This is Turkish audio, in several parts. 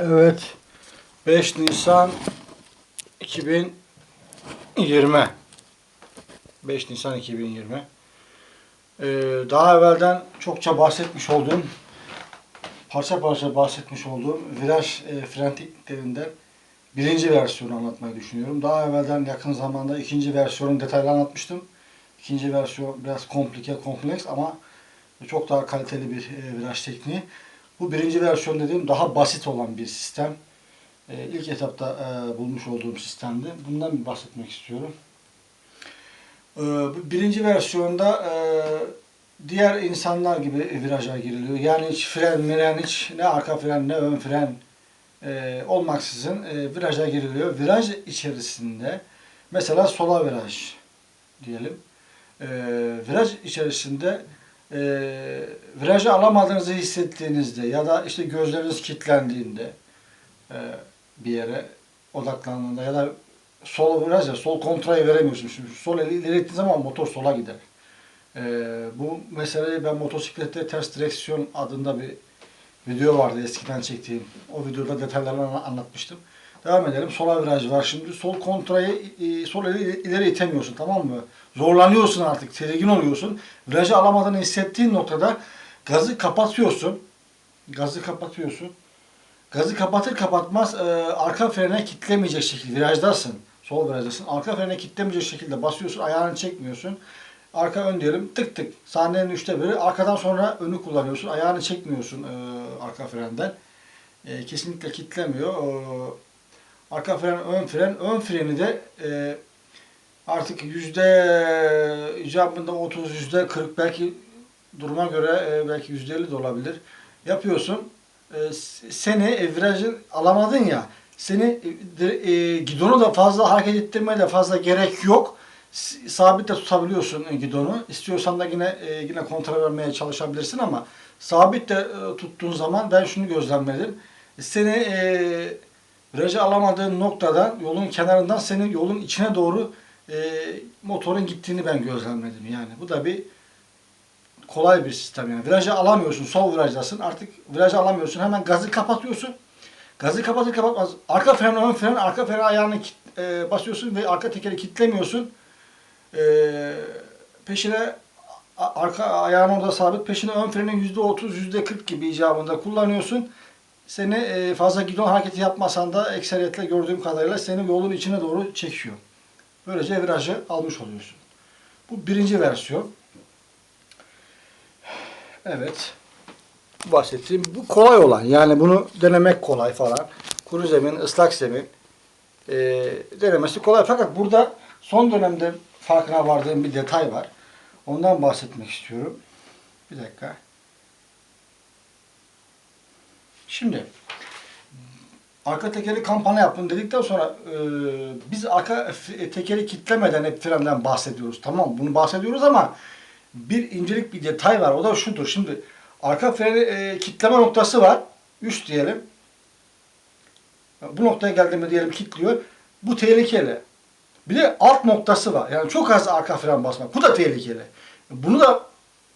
Evet. 5 Nisan 2020. 5 Nisan 2020. Ee, daha evvelden çokça bahsetmiş olduğum, parça parça bahsetmiş olduğum viraj e, fren birinci versiyonu anlatmayı düşünüyorum. Daha evvelden yakın zamanda ikinci versiyonu detaylı anlatmıştım. İkinci versiyon biraz komplike, kompleks ama çok daha kaliteli bir e, viraj tekniği. Bu birinci versiyon dediğim daha basit olan bir sistem. E, ilk etapta e, bulmuş olduğum sistemdi. Bundan bir bahsetmek istiyorum. E, birinci versiyonda e, diğer insanlar gibi viraja giriliyor. Yani hiç fren, miren, hiç ne arka fren ne ön fren e, olmaksızın e, viraja giriliyor. Viraj içerisinde mesela sola viraj diyelim. E, viraj içerisinde e, virajı alamadığınızı hissettiğinizde ya da işte gözleriniz kilitlendiğinde e, bir yere odaklandığında ya da sol viraj ya sol kontrayı veremiyorsunuz. Şimdi sol eli ileri zaman motor sola gider. E, bu meseleyi ben motosiklette ters direksiyon adında bir video vardı eskiden çektiğim. O videoda detaylarını anla- anlatmıştım. Devam edelim. Sola viraj var. Şimdi sol kontrayı e, sol eli ileri itemiyorsun tamam mı? Zorlanıyorsun artık. Tedirgin oluyorsun. Virajı alamadığını hissettiğin noktada gazı kapatıyorsun. Gazı kapatıyorsun. Gazı kapatır kapatmaz e, arka frene kitlemeyecek şekilde virajdasın. Sol virajdasın. Arka frene kitlemeyecek şekilde basıyorsun. Ayağını çekmiyorsun. Arka ön diyelim tık tık. Sahnenin üçte biri. Arkadan sonra önü kullanıyorsun. Ayağını çekmiyorsun e, arka frenden. E, kesinlikle kitlemiyor. E, arka fren, ön fren. Ön freni de e, artık yüzde icabında 30, yüzde 40 belki duruma göre e, belki yüzde 50 de olabilir. Yapıyorsun. E, seni e, alamadın ya seni e, e, gidonu da fazla hareket ettirmeye de fazla gerek yok. Sabit de tutabiliyorsun gidonu. İstiyorsan da yine e, yine kontrol vermeye çalışabilirsin ama sabit de e, tuttuğun zaman ben şunu gözlemledim. Seni e, virajı alamadığın noktadan yolun kenarından senin yolun içine doğru e, motorun gittiğini ben gözlemledim yani. Bu da bir kolay bir sistem yani. Virajı alamıyorsun, sol virajdasın. Artık virajı alamıyorsun. Hemen gazı kapatıyorsun. Gazı kapatır kapatmaz. Arka fren, ön fren, arka fren ayağını kit- e, basıyorsun ve arka tekeri kitlemiyorsun. E, peşine arka ayağın orada sabit. Peşine ön frenin yüzde otuz, yüzde kırk gibi icabında kullanıyorsun. Seni e, fazla gidon hareketi yapmasan da ekseriyetle gördüğüm kadarıyla seni yolun içine doğru çekiyor. Böylece virajı almış oluyorsun. Bu birinci versiyon. Evet. Bahsettiğim bu kolay olan. Yani bunu denemek kolay falan. Kuru zemin, ıslak zemin e, denemesi kolay. Fakat burada son dönemde farkına vardığım bir detay var. Ondan bahsetmek istiyorum. Bir dakika. Şimdi arka tekeri kampanya yaptım dedikten sonra e, biz arka f- tekeri kitlemeden hep frenden bahsediyoruz. Tamam bunu bahsediyoruz ama bir incelik bir detay var. O da şudur. Şimdi arka freni e, kitleme noktası var. Üst diyelim. Bu noktaya geldiğinde diyelim kilitliyor. Bu tehlikeli. Bir de alt noktası var. Yani çok az arka fren basmak. Bu da tehlikeli. Bunu da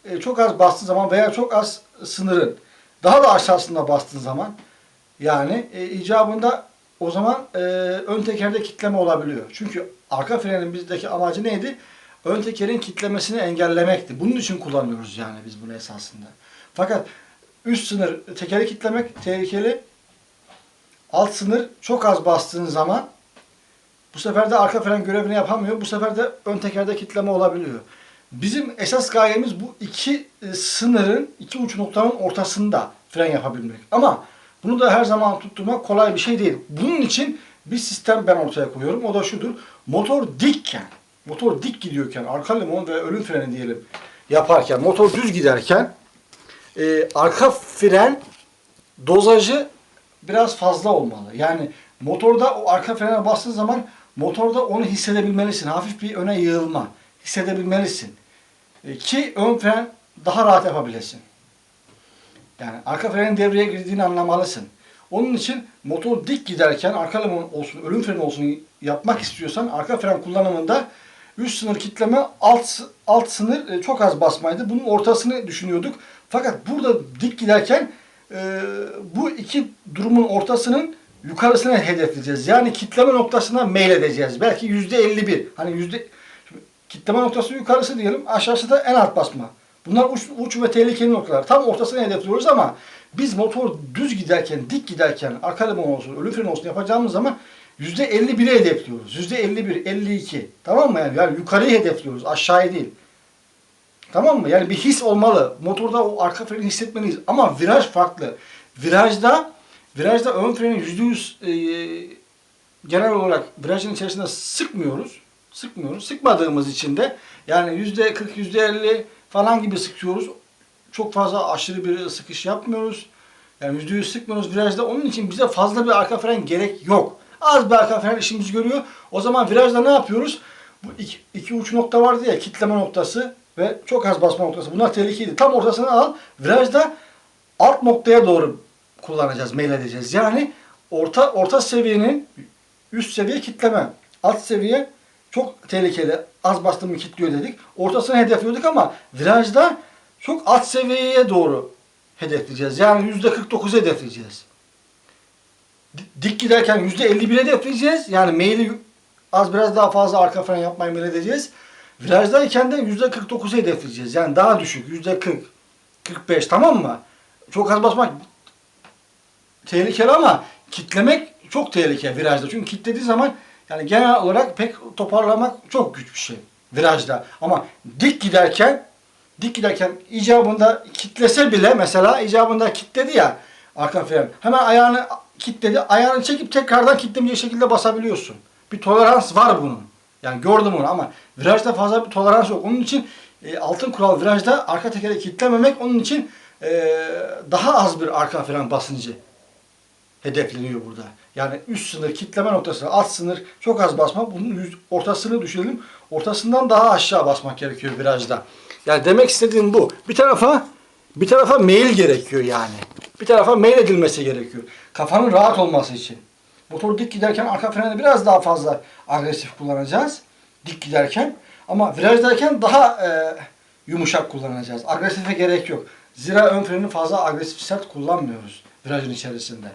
e, çok az bastığın zaman veya çok az sınırın daha da aşağısında bastığın zaman yani e, icabında o zaman e, ön tekerde kitleme olabiliyor. Çünkü arka frenin bizdeki amacı neydi? Ön tekerin kitlemesini engellemekti. Bunun için kullanıyoruz yani biz bunu esasında. Fakat üst sınır tekeri kitlemek tehlikeli. Alt sınır çok az bastığın zaman bu sefer de arka fren görevini yapamıyor. Bu sefer de ön tekerde kitleme olabiliyor. Bizim esas gayemiz bu iki e, sınırın, iki uç noktanın ortasında fren yapabilmek. Ama bunu da her zaman tutturmak kolay bir şey değil. Bunun için bir sistem ben ortaya koyuyorum. O da şudur. Motor dikken, motor dik gidiyorken, arka limon ve ölüm freni diyelim yaparken, motor düz giderken e, arka fren dozajı biraz fazla olmalı. Yani motorda o arka frene bastığın zaman motorda onu hissedebilmelisin. Hafif bir öne yığılma hissedebilmelisin. E, ki ön fren daha rahat yapabilesin. Yani arka frenin devreye girdiğini anlamalısın. Onun için motor dik giderken arka limon olsun, ölüm freni olsun yapmak istiyorsan arka fren kullanımında üst sınır kitleme, alt alt sınır e, çok az basmaydı. Bunun ortasını düşünüyorduk. Fakat burada dik giderken e, bu iki durumun ortasının yukarısına hedefleyeceğiz. Yani kitleme noktasına meyledeceğiz. Belki yüzde 51. Hani yüzde kitleme noktası yukarısı diyelim, aşağısı da en alt basma. Bunlar uç, uç ve tehlikeli noktalar. Tam ortasına hedefliyoruz ama biz motor düz giderken, dik giderken, arka limon olsun, ölü fren olsun yapacağımız zaman yüzde 51'e hedefliyoruz. Yüzde 51, 52. Tamam mı yani? Yani yukarıyı hedefliyoruz, aşağıyı değil. Tamam mı? Yani bir his olmalı. Motorda o arka freni hissetmeliyiz. Ama viraj farklı. Virajda virajda ön freni yüzde yüz e, genel olarak virajın içerisinde sıkmıyoruz. Sıkmıyoruz. Sıkmadığımız için de yani yüzde 40, yüzde 50 falan gibi sıkıyoruz. Çok fazla aşırı bir sıkış yapmıyoruz. Yani yüzde yüz sıkmıyoruz virajda. Onun için bize fazla bir arka fren gerek yok. Az bir arka fren işimizi görüyor. O zaman virajda ne yapıyoruz? Bu iki, iki uç nokta vardı ya kitleme noktası ve çok az basma noktası. Bunlar tehlikeli. Tam ortasını al. Virajda alt noktaya doğru kullanacağız, meyledeceğiz. Yani orta orta seviyenin üst seviye kitleme. Alt seviye çok tehlikeli. Az bastım mı kilitliyor dedik. Ortasını hedefliyorduk ama virajda çok alt seviyeye doğru hedefleyeceğiz. Yani %49'u hedefleyeceğiz. Di- Dik giderken %51'e hedefleyeceğiz. Yani meyli az biraz daha fazla arka fren yapmayı meyledeceğiz. Virajdayken de %49'u hedefleyeceğiz. Yani daha düşük. %40, 45 tamam mı? Çok az basmak tehlikeli ama kitlemek çok tehlikeli virajda. Çünkü kitlediği zaman yani genel olarak pek toparlamak çok güç bir şey virajda. Ama dik giderken dik giderken icabında kitlese bile mesela icabında kitledi ya arka fren. Hemen ayağını kitledi. Ayağını çekip tekrardan kitlemeyecek şekilde basabiliyorsun. Bir tolerans var bunun. Yani gördüm onu ama virajda fazla bir tolerans yok. Onun için e, altın kural virajda arka tekeri kitlememek onun için e, daha az bir arka fren basıncı hedefleniyor burada. Yani üst sınır kitleme noktası, alt sınır çok az basma. Bunun ortasını düşürelim. Ortasından daha aşağı basmak gerekiyor virajda. Yani demek istediğim bu. Bir tarafa bir tarafa meyil gerekiyor yani. Bir tarafa meyil edilmesi gerekiyor. Kafanın rahat olması için. Motor dik giderken arka freni biraz daha fazla agresif kullanacağız. Dik giderken. Ama virajdayken daha e, yumuşak kullanacağız. Agresife gerek yok. Zira ön freni fazla agresif sert kullanmıyoruz virajın içerisinde.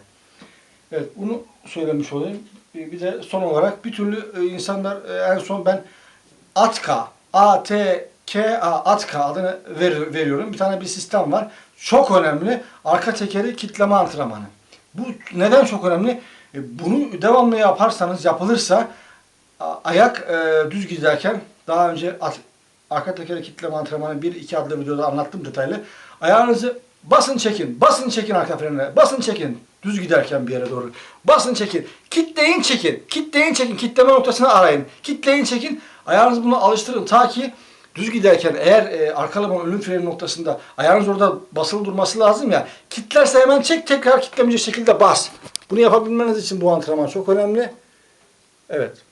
Evet bunu söylemiş olayım. Bir de son olarak bir türlü e, insanlar e, en son ben ATKA, A-T-K-A, ATKA adını ver, veriyorum. Bir tane bir sistem var. Çok önemli. Arka tekeri kitleme antrenmanı. Bu neden çok önemli? E, Bunu devamlı yaparsanız, yapılırsa ayak e, düz giderken daha önce at, arka tekeri kitleme antrenmanı 1-2 adlı videoda anlattım detaylı. Ayağınızı basın çekin, basın çekin arka frenine, basın çekin düz giderken bir yere doğru. Basın çekin, kitleyin çekin, kitleyin çekin, kitleme noktasını arayın, kitleyin çekin. Ayağınızı buna alıştırın ta ki düz giderken eğer e, arka ölüm freni noktasında ayağınız orada basılı durması lazım ya. Kitlerse hemen çek tekrar kitlemeyecek şekilde bas. Bunu yapabilmeniz için bu antrenman çok önemli. Evet.